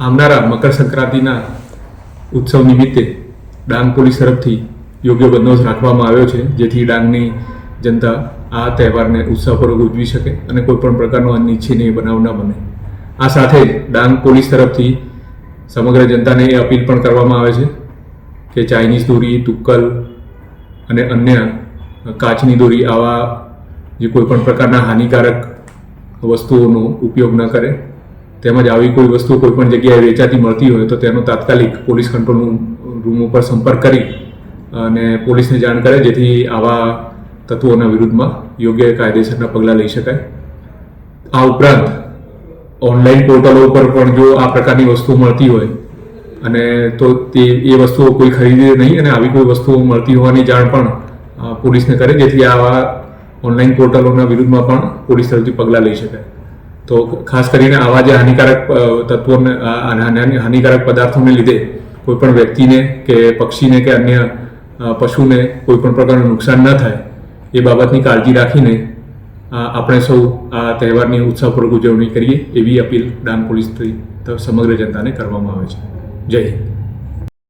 આવનારા મકર સંક્રાંતિના ઉત્સવ નિમિત્તે ડાંગ પોલીસ તરફથી યોગ્ય બંદોબસ્ત રાખવામાં આવ્યો છે, જેથી ડાંગની જનતા આ તહેવારને ઉત્સાહપૂર્વક ઉજવી શકે અને કોઈપણ પ્રકારનો અનિચ્છનીય બનાવ ન બને. આ સાથે જ ડાંગ પોલીસ તરફથી સમગ્ર જનતાને એ અપીલ પણ કરવામાં આવે છે કે ચાઇનીઝ દોરી, તુક્કલ અને અન્ય કાચની દોરી આવા જે કોઈપણ પ્રકારના હાનિકારક વસ્તુઓનો ઉપયોગ ન કરે. તેમજ આવી કોઈ વસ્તુ કોઈ પણ જગ્યાએ વેચાતી મળતી હોય તો તેનો તાત્કાલિક પોલીસ કંટ્રોલ રૂમ ઉપર સંપર્ક કરી અને પોલીસને જાણ કરે જેથી આવા તત્વોના વિરુદ્ધમાં યોગ્ય કાયદેસરના પગલાં લઈ શકાય. આ ઉપરાંત ઓનલાઈન પોર્ટલો ઉપર પણ જો આ પ્રકારની વસ્તુ મળતી હોય અને તો તે, એ વસ્તુઓ કોઈ ખરીદે નહીં અને આવી કોઈ વસ્તુઓ મળતી હોવાની જાણ પણ પોલીસને કરે જેથી આવા ઓનલાઈન પોર્ટલોના વિરુદ્ધમાં પણ પોલીસ તરફથી પગલાં લઈ શકાય. તો ખાસ કરીને આવા જે હાનિકારક તત્વોને હાનિકારક પદાર્થોને લીધે કોઈ પણ વ્યક્તિને કે પક્ષીને કે અન્ય પશુને કોઈ પણ પ્રકારનું નુકસાન ન થાય, એ બાબતની કાળજી રાખીને આપણે સૌ આ તહેવારની ઉત્સાહપૂર્વક ઉજવણી કરીએ એવી અપીલ ડાંગ પોલીસ સમગ્ર જનતાને કરવામાં આવે છે. જય હિન્દ.